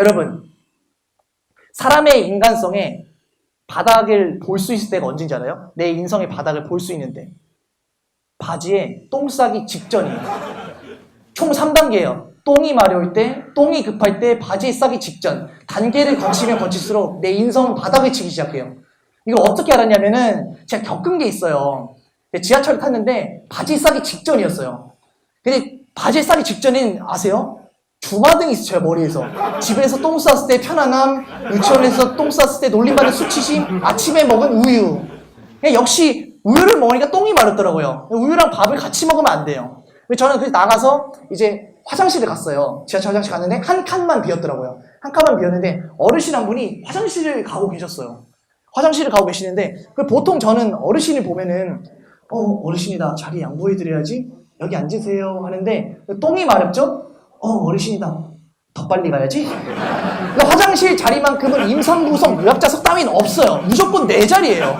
여러분, 사람의 인간성에 바닥을 볼 수 있을 때가 언제인지 알아요? 내 인성의 바닥을 볼 수 있는데. 바지에 똥 싸기 직전이에요. 총 3단계예요. 똥이 마려울 때, 똥이 급할 때, 바지에 싸기 직전. 단계를 거치면 거칠수록 내 인성은 바닥을 치기 시작해요. 이걸 어떻게 알았냐면은 제가 겪은 게 있어요. 지하철을 탔는데 바지에 싸기 직전이었어요. 근데 바지에 싸기 직전인 아세요? 주마등이 있어요 머리에서. 집에서 똥 쌌을 때 편안함 유치원에서 똥 쌌을 때 놀림받는 수치심 아침에 먹은 우유. 역시 우유를 먹으니까 똥이 마렵더라고요. 우유랑 밥을 같이 먹으면 안 돼요. 저는 그래서 나가서 이제 화장실을 갔어요. 지하철 화장실 갔는데 한 칸만 비었더라고요. 한 칸만 비었는데 어르신 한 분이 화장실을 가고 계셨어요. 화장실을 가고 계시는데 그 보통 저는 어르신을 보면은 어 어르신이다. 자리 양보해드려야지. 여기 앉으세요. 하는데 똥이 마렵죠? 어 어르신이다. 더 빨리 가야지. 그 화장실 자리만큼은 임상구성 요약자석 따위는 없어요. 무조건 내 자리예요